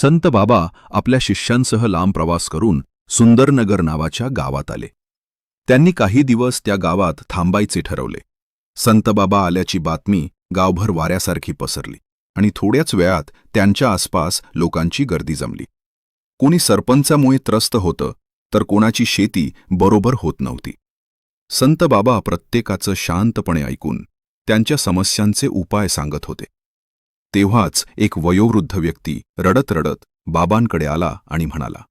संत बाबा आपल्या शिष्यांसह लांब प्रवास करून सुंदरनगर नावाच्या गावात आले. त्यांनी काही दिवस त्या गावात थांबायचे ठरवले. संत बाबा आल्याची बातमी गावभर वाऱ्यासारखी पसरली आणि थोड्याच वेळात त्यांच्या आसपास लोकांची गर्दी जमली. कोणी सरपंचामुळे त्रस्त होतं तर कोणाची शेती बरोबर होत नव्हती. संत बाबा प्रत्येकाचं शांतपणे ऐकून त्यांच्या समस्यांचे उपाय सांगत होते. तेव्हाच एक वयोवृद्ध व्यक्ती रडत रडत बाबांकडे आला आणि म्हणाला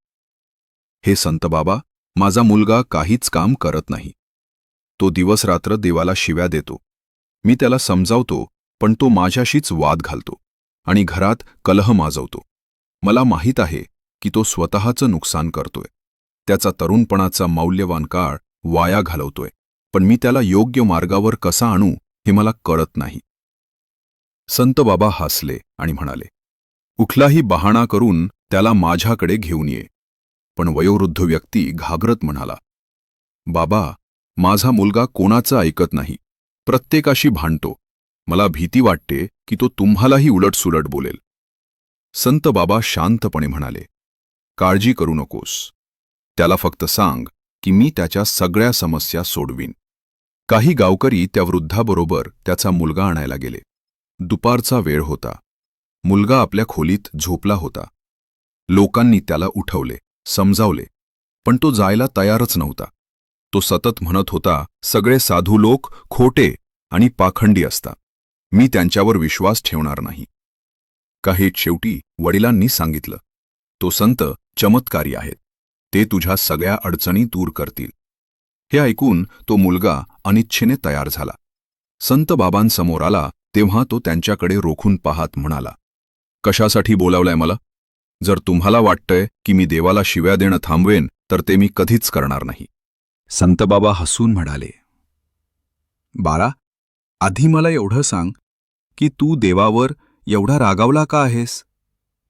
हे संत बाबा माझा मुलगा काहीच काम करत नाही. तो दिवसरात्र देवाला शिव्या देतो. मी त्याला समजावतो पण तो माझ्याशीच वाद घालतो आणि घरात कलह माजवतो. मला माहीत आहे की तो स्वतःचं नुकसान करतोय. त्याचा तरुणपणाचा मौल्यवान काळ वाया घालवतोय. पण मी त्याला योग्य मार्गावर कसा आणू हे मला कळत नाही. संत बाबा हसले आणि म्हणाले कुठलाही बहाणा करून त्याला माझ्याकडे घेऊन ये. पण वयोवृद्ध व्यक्ती घाबरत म्हणाला बाबा माझा मुलगा कोणाचं ऐकत नाही. प्रत्येकाशी भांडतो. मला भीती वाटते की तो तुम्हालाही उलटसुलट बोलेल. संत बाबा शांतपणे म्हणाले काळजी करू नकोस. त्याला फक्त सांग की मी त्याच्या सगळ्या समस्या सोडवीन. काही गावकरी त्या वृद्धाबरोबर त्याचा मुलगा आणायला गेले. दुपारचा वेळ होता. मुलगा आपल्या खोलीत झोपला होता. लोकांनी त्याला उठवले समजावले पण तो जायला तयारच नव्हता. तो सतत म्हणत होता सगळे साधू लोक खोटे आणि पाखंडी असता मी त्यांच्यावर विश्वास ठेवणार नाही. काही शेवटी वडिलांनी सांगितलं तो संत चमत्कारी आहेत. ते तुझ्या सगळ्या अडचणी दूर करतील. हे ऐकून तो मुलगा अनिच्छेने तयार झाला. संत बाबांसमोर आला तेव्हा तो त्यांच्याकडे रोखून पाहत म्हणाला कशासाठी बोलावलंय मला? जर तुम्हाला वाटतंय की मी देवाला शिव्या देणं थांबवेन तर ते मी कधीच करणार नाही. संतबाबा हसून म्हणाले बाळा आधी मला एवढं सांग की तू देवावर एवढा रागावला का आहेस?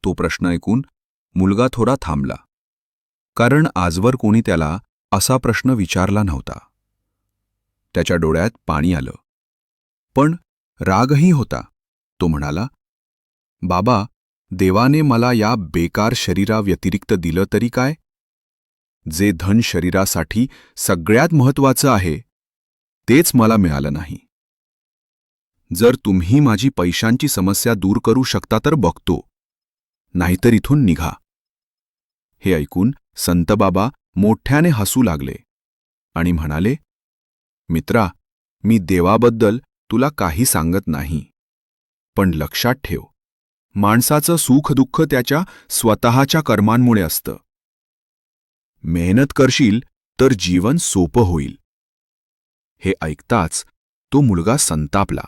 तो प्रश्न ऐकून मुलगा थोडा थांबला कारण आजवर कोणी त्याला असा प्रश्न विचारला नव्हता. त्याच्या डोळ्यात पाणी आलं. पण रागही होता. तो म्हणाला बाबा देवाने मला या बेकार शरीराव्यतिरिक्त दिलं तरी काय? जे धन शरीरासाठी सगळ्यात महत्वाचं आहे तेच मला मिळालं नाही. जर तुम्ही माझी पैशांची समस्या दूर करू शकता तर बघतो नाहीतर इथून निघा. हे ऐकून संत बाबा मोठ्याने हसू लागले आणि म्हणाले मित्रा मी देवाबद्दल तुला काही सांगत नाही. पण लक्षात ठेव. माणसाचं सुखदुःख त्याच्या स्वतःच्या कर्मांमुळे असतं. मेहनत करशील तर जीवन सोपं होईल. हे ऐकताच तो मुलगा संतापला.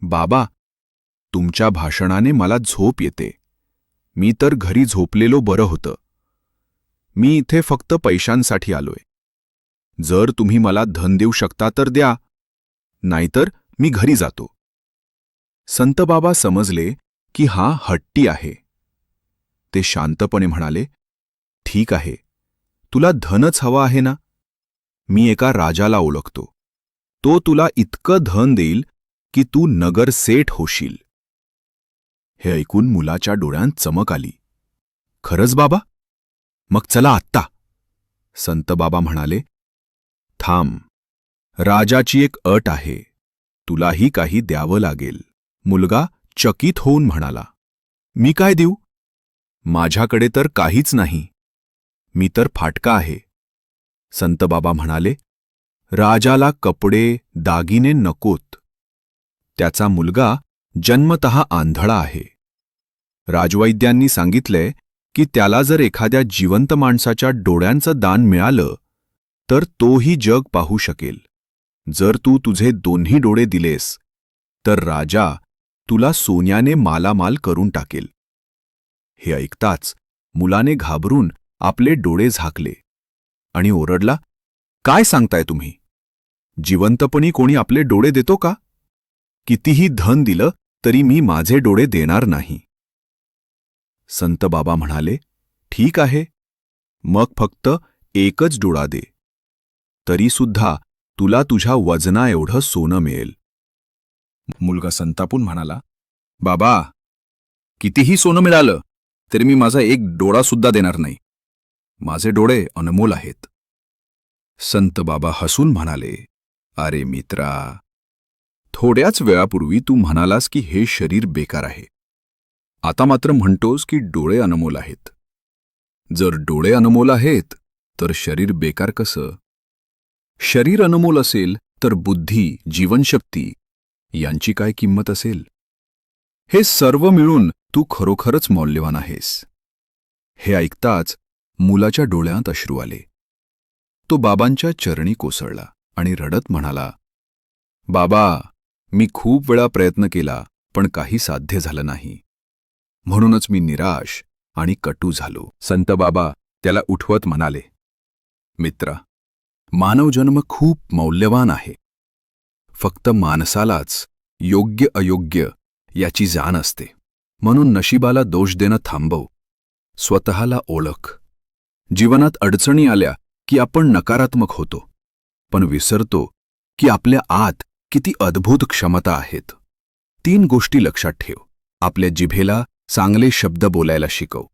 बाबा तुमच्या भाषणाने मला झोप येते. मी तर घरी झोपलेलो बरं होतं. मी इथे फक्त पैशांसाठी आलोय. जर तुम्ही मला धन देऊ शकता तर द्या. नाहीतर मी घरी जातो. संतबाबा समजले की हा हट्टी आहे. ते शांतपणे म्हणाले ठीक आहे. तुला धनच हवं आहे ना? मी एका राजाला ओळखतो. तो तुला इतकं धन देईल की तू नगरसेठ होशील. हे ऐकून मुलाच्या डोळ्यांत चमक आली. खरंच बाबा? मग चला आत्ता. संतबाबा म्हणाले थांब. राजाची एक अट आहे. तुलाही काही द्यावं लागेल. मुलगा चकित होऊन म्हणाला मी काय देऊ? माझ्याकडे तर काहीच नाही. मी तर फाटका आहे. संत बाबा म्हणाले राजाला कपडे दागिने नकोत. त्याचा मुलगा जन्मत आंधळा आहे. राजवैद्यांनी सांगितलंय की त्याला जर एखाद्या जिवंत माणसाच्या डोळ्यांचं दान मिळालं तर तोही जग पाहू शकेल. जर तू तुझे दोन्ही डोळे दिलेस तर राजा तुला सोन्याने मालामाल करून टाकेल. हे ऐकताच मुलाने घाबरून आपले डोळे झाकले आणि ओरडला काय सांगताय तुम्ही? जिवंतपणी कोणी आपले डोळे देतो का? कितीही धन दिलं तरी मी माझे डोळे देणार नाही. संत बाबा म्हणाले ठीक आहे मग फक्त एकच डोळा दे. तरीसुद्धा तुला तुझ्या वजना एवढं सोनं मिळेल. मुलगा संतापून म्हणाला बाबा कितीही सोनं मिळालं तरी मी माझा एक डोळा सुद्धा देणार नाही. माझे डोळे अनमोल आहेत. संत बाबा हसून म्हणाले अरे मित्रा थोड्याच वेळापूर्वी तू म्हणालास की हे शरीर बेकार आहे. आता मात्र म्हणतोस की डोळे अनमोल आहेत. जर डोळे अनमोल आहेत तर शरीर बेकार कसं? शरीर अनमोल असेल तर बुद्धी जीवनशक्ती यांची काय किंमत असेल? हे सर्व मिळून तू खरोखरच मौल्यवान आहेस. हे ऐकताच मुलाच्या डोळ्यात अश्रू आले. तो बाबांच्या चरणी कोसळला आणि रडत म्हणाला बाबा मी खूप वेळा प्रयत्न केला पण काही साध्य झालं नाही. म्हणूनच मी निराश आणि कटू झालो. संत बाबा त्याला उठवत म्हणाले मित्रा मानवजन्म खूप मौल्यवान आहे. फक्त माणसालाच योग्य अयोग्य याची जाण असते. म्हणून नशिबाला दोष देणं थांबव. स्वतःला ओळख. जीवनात अडचणी आल्या की आपण नकारात्मक होतो. पण विसरतो की आपल्या आत किती अद्भुत क्षमता आहेत. तीन गोष्टी लक्षात ठेव. आपल्या जिभेला चांगले शब्द बोलायला शिकव.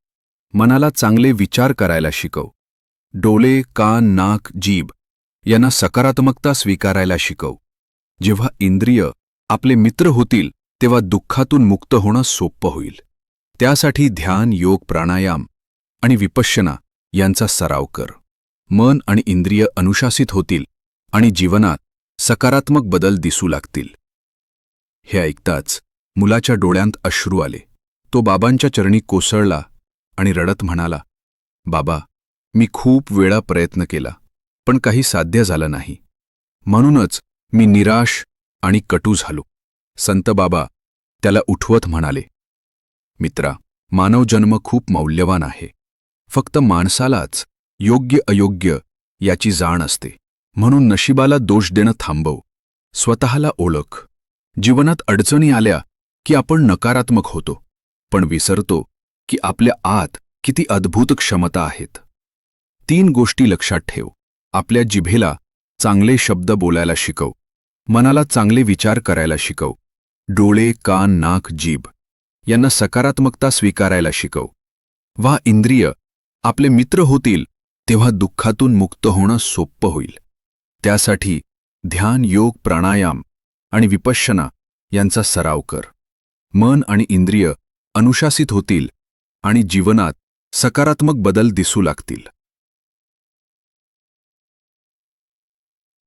मनाला चांगले विचार करायला शिकव. डोळे कान नाक जीभ यांना सकारात्मकता स्वीकारायला शिकव. जेव्हा इंद्रिय आपले मित्र होतील तेव्हा दुःखातून मुक्त होणं सोपं होईल. त्यासाठी ध्यान योग प्राणायाम आणि विपश्यना यांचा सराव कर. मन आणि इंद्रिय अनुशासित होतील आणि जीवनात सकारात्मक बदल दिसू लागतील. हे ऐकताच मुलाच्या डोळ्यांत अश्रू आले. तो बाबांच्या चरणी कोसळला आणि रडत म्हणाला बाबा मी खूप वेळा प्रयत्न केला. पण काही साध्य झालं नाही. म्हणूनच मी निराश आणि कटू झालो. संत बाबा त्याला उठवत म्हणाले मित्रा मानव जन्म खूप मौल्यवान आहे. फक्त माणसालाच योग्य अयोग्य याची जाण असते. म्हणून नशिबाला दोष देणं थांबव. स्वतःला ओळख. जीवनात अडचणी आल्या की आपण नकारात्मक होतो. पण विसरतो की आपल्या आत किती अद्भुत क्षमता आहेत. तीन गोष्टी लक्षात ठेव. आपल्या जिभेला चांगले शब्द बोलायला शिकव. मनाला चांगले विचार करायला शिकव. डोळे कान नाक जीभ यांना सकारात्मकता स्वीकारायला शिकव. वा इंद्रिय आपले मित्र होतील तेव्हा दुःखातून मुक्त होणं सोपं होईल. त्यासाठी ध्यान योग प्राणायाम आणि विपश्यना यांचा सराव कर. मन आणि इंद्रिय अनुशासित होतील आणि जीवनात सकारात्मक बदल दिसू लागतील.